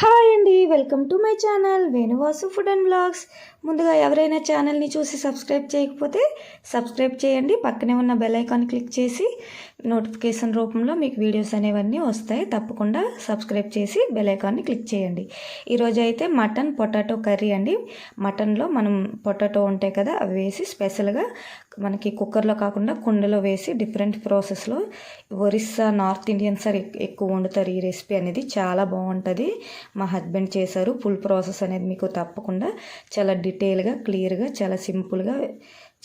Hi అండి welcome to my channel Venuvasu food and blogs ముందుగా ఎవరైనా ఛానల్ని చూసి సబ్స్క్రైబ్ చేయకపోతే సబ్స్క్రైబ్ చేయండి. పక్కనే ఉన్న బెల్ ఐకాన్ క్లిక్ చేసి నోటిఫికేషన్ రూపంలో మీకు వీడియోస్ అనేవన్నీ వస్తాయి. తప్పకుండా సబ్స్క్రైబ్ చేసి బెల్ ఐకాన్ని క్లిక్ చేయండి. ఈరోజు అయితే మటన్ పొటాటో కర్రీ అండి. మటన్లో మనం పొటాటో ఉంటాయి కదా అవి వేసి స్పెషల్గా మనకి కుక్కర్లో కాకుండా కుండలో వేసి డిఫరెంట్ ప్రాసెస్లో ఒరిస్సా నార్త్ ఇండియన్ సార్ ఎక్కువ వండుతారు ఈ రెసిపీ అనేది. చాలా బాగుంటుంది. మా హస్బెండ్ చేశారు. ఫుల్ ప్రాసెస్ అనేది మీకు తప్పకుండా చాలా డీటెయిల్గా క్లియర్గా చాలా సింపుల్గా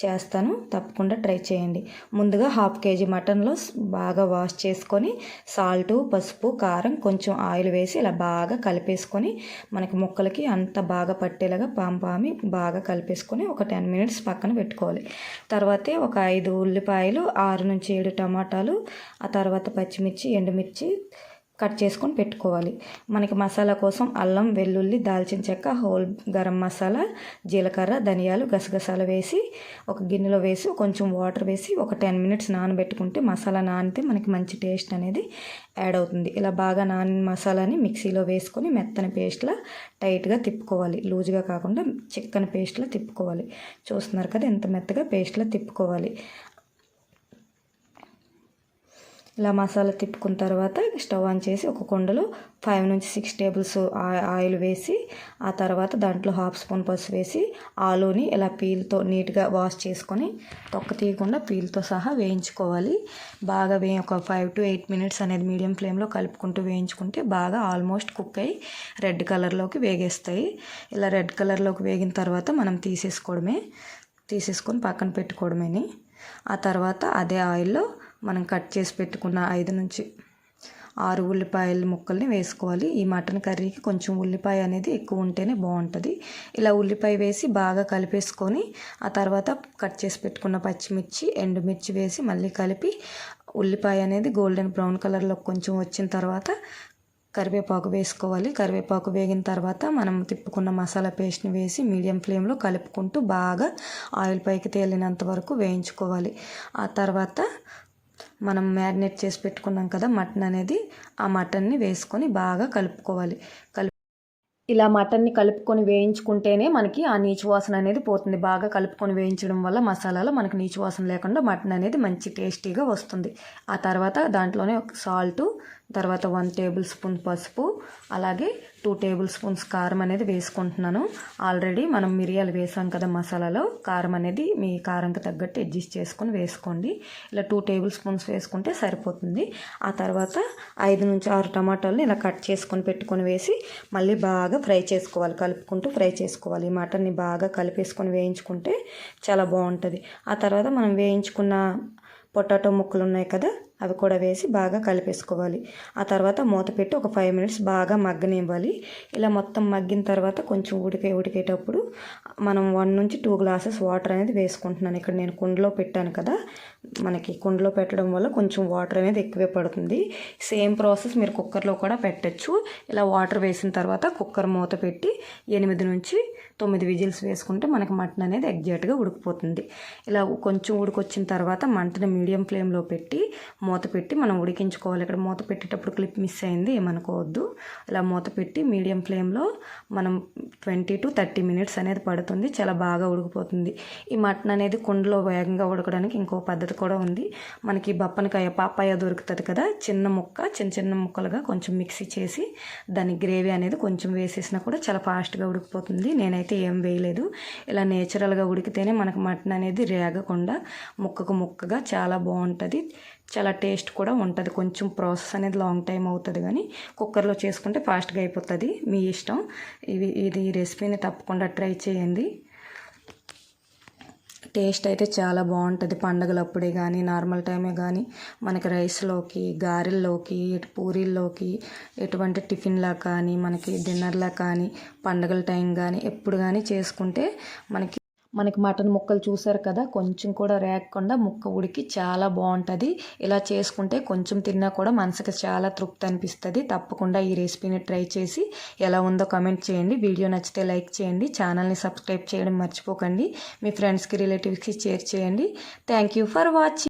చేస్తాను. తప్పకుండా ట్రై చేయండి. ముందుగా హాఫ్ కేజీ మటన్లో బాగా వాష్ చేసుకొని సాల్టు పసుపు కారం కొంచెం ఆయిల్ వేసి ఇలా బాగా కలిపేసుకొని మనకి ముక్కలకి అంత బాగా పట్టేలాగా పాంపామి బాగా కలిపేసుకొని ఒక టెన్ మినిట్స్ పక్కన పెట్టుకోవాలి. తర్వాతే ఒక ఐదు ఉల్లిపాయలు ఆరు నుంచి ఏడు టమాటాలు ఆ తర్వాత పచ్చిమిర్చి ఎండుమిర్చి కట్ చేసుకొని పెట్టుకోవాలి. మనకి మసాలా కోసం అల్లం వెల్లుల్లి దాల్చిన చెక్క హోల్ గరం మసాలా జీలకర్ర ధనియాలు గసగసాలు వేసి ఒక గిన్నెలో వేసి కొంచెం వాటర్ వేసి ఒక టెన్ మినిట్స్ నానబెట్టుకుంటే మసాలా నానితే మనకి మంచి టేస్ట్ అనేది యాడ్ అవుతుంది. ఇలా బాగా నాని మసాలాని మిక్సీలో వేసుకొని మెత్తని పేస్ట్లా టైట్గా తిప్పుకోవాలి. లూజ్గా కాకుండా చిక్కని పేస్ట్లా తిప్పుకోవాలి. చూస్తున్నారు కదా ఎంత మెత్తగా పేస్ట్లా తిప్పుకోవాలి. ఇలా మసాలా తిప్పుకున్న తర్వాత స్టవ్ ఆన్ చేసి ఒక కుండలో ఫైవ్ నుంచి సిక్స్ టేబుల్స్ ఆయిల్ వేసి ఆ తర్వాత దాంట్లో హాఫ్ స్పూన్ పసుపు వేసి ఆలూని ఇలా పీల్తో నీట్గా వాష్ చేసుకొని తొక్క తీయకుండా పీల్తో సహా వేయించుకోవాలి. బాగా వే ఒక ఫైవ్ టు ఎయిట్ మినిట్స్ అనేది మీడియం ఫ్లేమ్లో కలుపుకుంటూ వేయించుకుంటే బాగా ఆల్మోస్ట్ కుక్ అయ్యి రెడ్ కలర్లోకి వేగేస్తాయి. ఇలా రెడ్ కలర్లోకి వేగిన తర్వాత మనం తీసేసుకోవడమే తీసేసుకొని పక్కన పెట్టుకోవడమేని. ఆ తర్వాత అదే ఆయిల్లో మనం కట్ చేసి పెట్టుకున్న ఐదు నుంచి ఆరు ఉల్లిపాయల ముక్కల్ని వేసుకోవాలి. ఈ మటన్ కర్రీకి కొంచెం ఉల్లిపాయ అనేది ఎక్కువ ఉంటేనే బాగుంటుంది. ఇలా ఉల్లిపాయ వేసి బాగా కలిపేసుకొని ఆ తర్వాత కట్ చేసి పెట్టుకున్న పచ్చిమిర్చి ఎండుమిర్చి వేసి మళ్ళీ కలిపి ఉల్లిపాయ అనేది గోల్డెన్ బ్రౌన్ కలర్లో కొంచెం వచ్చిన తర్వాత కరివేపాకు వేసుకోవాలి. కరివేపాకు వేగిన తర్వాత మనం తిప్పుకున్న మసాలా పేస్ట్ని వేసి మీడియం ఫ్లేమ్లో కలుపుకుంటూ బాగా ఆయిల్ పైకి తేలినంత వరకు వేయించుకోవాలి. ఆ తర్వాత మనం మ్యారినేట్ చేసి పెట్టుకున్నాం కదా మటన్ అనేది ఆ మటన్ని వేసుకొని బాగా కలుపుకోవాలి. కలుపు ఇలా మటన్ని కలుపుకొని వేయించుకుంటేనే మనకి ఆ నీచు వాసన అనేది పోతుంది. బాగా కలుపుకొని వేయించడం వల్ల మసాలాలో మనకి నీచు వాసన లేకుండా మటన్ అనేది మంచి టేస్టీగా వస్తుంది. ఆ తర్వాత దాంట్లోనే సాల్టు తర్వాత వన్ టేబుల్ స్పూన్ పసుపు అలాగే టూ టేబుల్ స్పూన్స్ కారం అనేది వేసుకుంటున్నాను. ఆల్రెడీ మనం మిరియాలు వేసాం కదా మసాలాలో కారం అనేది మీ కారంకి తగ్గట్టు అడ్జస్ట్ చేసుకొని వేసుకోండి. ఇలా టూ టేబుల్ స్పూన్స్ వేసుకుంటే సరిపోతుంది. ఆ తర్వాత ఐదు నుంచి ఆరు టమాటాలని ఇలా కట్ చేసుకొని పెట్టుకొని వేసి మళ్ళీ బాగా ఫ్రై చేసుకోవాలి. కలుపుకుంటూ ఫ్రై చేసుకోవాలి. ఈ మటన్ని బాగా కలిపేసుకొని వేయించుకుంటే చాలా బాగుంటుంది. ఆ తర్వాత మనం వేయించుకున్న పొటాటో ముక్కలు ఉన్నాయి కదా అవి కూడా వేసి బాగా కలిపేసుకోవాలి. ఆ తర్వాత మూత పెట్టి ఒక ఫైవ్ మినిట్స్ బాగా మగ్గనివ్వాలి. ఇలా మొత్తం మగ్గిన తర్వాత కొంచెం ఉడికే ఉడికేటప్పుడు మనం వన్ నుంచి టూ గ్లాసెస్ వాటర్ అనేది వేసుకుంటున్నాను. ఇక్కడ నేను కుండలో పెట్టాను కదా మనకి కుండలో పెట్టడం వల్ల కొంచెం వాటర్ అనేది ఎక్కువే పడుతుంది. సేమ్ ప్రాసెస్ మీరు కుక్కర్లో కూడా పెట్టచ్చు. ఇలా వాటర్ వేసిన తర్వాత కుక్కర్ మూత పెట్టి ఎనిమిది నుంచి తొమ్మిది విజిల్స్ వేసుకుంటే మనకి మటన్ అనేది ఎగ్జాక్ట్గా ఉడికిపోతుంది. ఇలా కొంచెం ఉడికొచ్చిన తర్వాత మంటను మీడియం ఫ్లేమ్లో పెట్టి మూత పెట్టి మనం ఉడికించుకోవాలి. ఇక్కడ మూత పెట్టేటప్పుడు క్లిప్ మిస్ అయింది ఏమనుకోవద్దు. ఇలా మూత పెట్టి మీడియం ఫ్లేమ్లో మనం ట్వంటీ టు థర్టీ మినిట్స్ అనేది పడుతుంది. చాలా బాగా ఉడికిపోతుంది. ఈ మటన్ అనేది కుండలో వేగంగా ఉడకడానికి ఇంకో పద్ధతి కూడా ఉంది. మనకి బప్పనకాయ పాపాయ దొరుకుతుంది కదా చిన్న ముక్క చిన్న చిన్న ముక్కలుగా కొంచెం మిక్సీ చేసి దాని గ్రేవీ అనేది కొంచెం వేసేసినా కూడా చాలా ఫాస్ట్గా ఉడికిపోతుంది. నేనైతే ఏం వేయలేదు. ఇలా నేచురల్గా ఉడికితేనే మనకు మటన్ అనేది రేగకుండా ముక్కకు ముక్కగా చాలా బాగుంటుంది. చాలా టేస్ట్ కూడా ఉంటుంది. కొంచెం ప్రాసెస్ అనేది లాంగ్ టైం అవుతుంది కానీ కుక్కర్లో చేసుకుంటే ఫాస్ట్గా అయిపోతుంది. మీ ఇష్టం. ఇవి ఇది ఈ రెసిపీని తప్పకుండా ట్రై చేయండి. టేస్ట్ అయితే చాలా బాగుంటుంది పండగలప్పుడే కానీ నార్మల్ టైమే కానీ మనకి రైస్లోకి గారెల్లోకి పూరీల్లోకి ఎటువంటి టిఫిన్లా కానీ మనకి డిన్నర్లా కానీ పండగల టైం కానీ ఎప్పుడు కానీ చేసుకుంటే మనకి మనకి మటన్ ముక్కలు చూసారు కదా కొంచెం కూడా రేగకుండా ముక్క ఉడికి చాలా బాగుంటుంది. ఇలా చేసుకుంటే కొంచెం తిన్నా కూడా మనసుకి చాలా తృప్తి అనిపిస్తుంది. తప్పకుండా ఈ రెసిపీని ట్రై చేసి ఎలా ఉందో కమెంట్ చేయండి. వీడియో నచ్చితే లైక్ చేయండి. ఛానల్ని సబ్స్క్రైబ్ చేయడం మర్చిపోకండి. మీ ఫ్రెండ్స్కి రిలేటివ్స్కి షేర్ చేయండి. Thank you for watching